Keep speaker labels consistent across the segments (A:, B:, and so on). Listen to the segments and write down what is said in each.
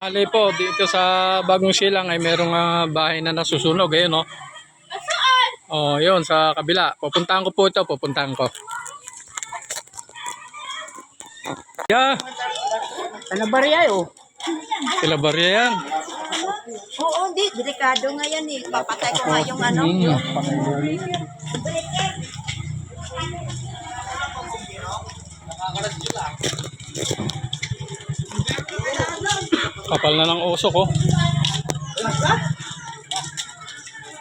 A: Ali po, dito sa Bagong Silang ay merong ah, bahay na nasusunog. Ayun, no?
B: Saan?
A: Oh, yun, sa kabila. Pupuntahan ko po ito, pupuntahan ko. Yeah,
B: Ano ba riyan oh?
A: sila barya yan.
B: Oo, di. Delikado nga yan eh. Papatay ko nga yung ano.
A: Mm. Kapal na ng usok, oh.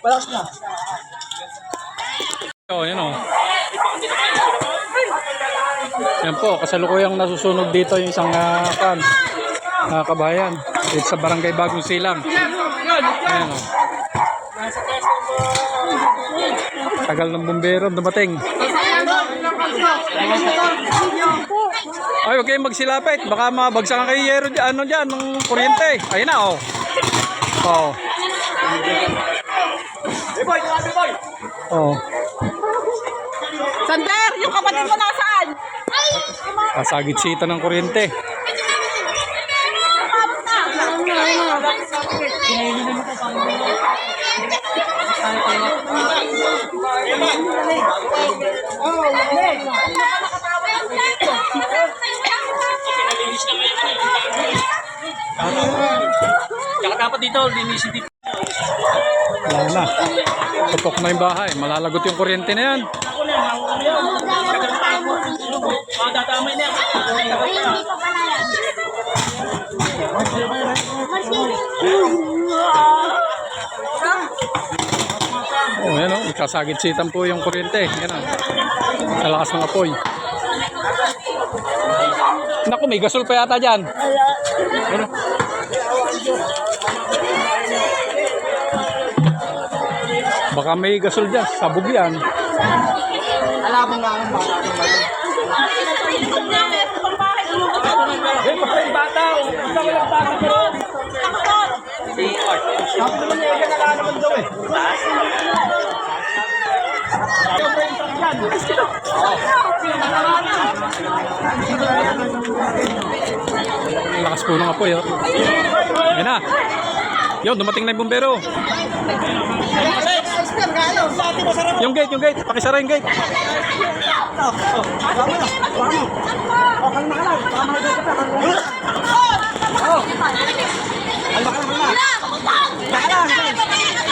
B: Balas na.
A: Oh, yan oh. Yan po, kasalukuyang nasusunog dito yung isang uh, kan, ah, kabayan. Dito sa barangay Bagong Silang. Ayan oh. Tagal ng bumbero dumating. Ay, kayong magsilapit. Baka mabagsakan kayo yero ano dyan, ng kuryente. Ayun na, oh. Oh. Oh.
B: Sander, yung kapatid mo nasaan?
A: Kasagit-sita ng kuryente.
C: Tsaka dapat dito, linisin dito.
A: Wala na. Tutok na yung bahay. Malalagot yung kuryente na yan.
C: Mga dadamay na yan.
A: Oh, yan oh. Kasagit-sitan po yung kuryente. Yan oh. Kalakas ng apoy. Naku, may gasol pa yata dyan. Ano? Baka may gasol dyan. Sabog yan.
B: Alam mo nga ang bata.
C: Bata. oh. Basta walang bata. Sabi naman niya, yan nala naman daw eh.
A: Lakas po ng apoy. Oh. Yan na. Yun, dumating na yung bumbero. Yung gate, yung gate. Pakisara yung gate.
B: 我告你，来了。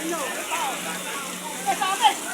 B: 哎呦，我再，快打呗。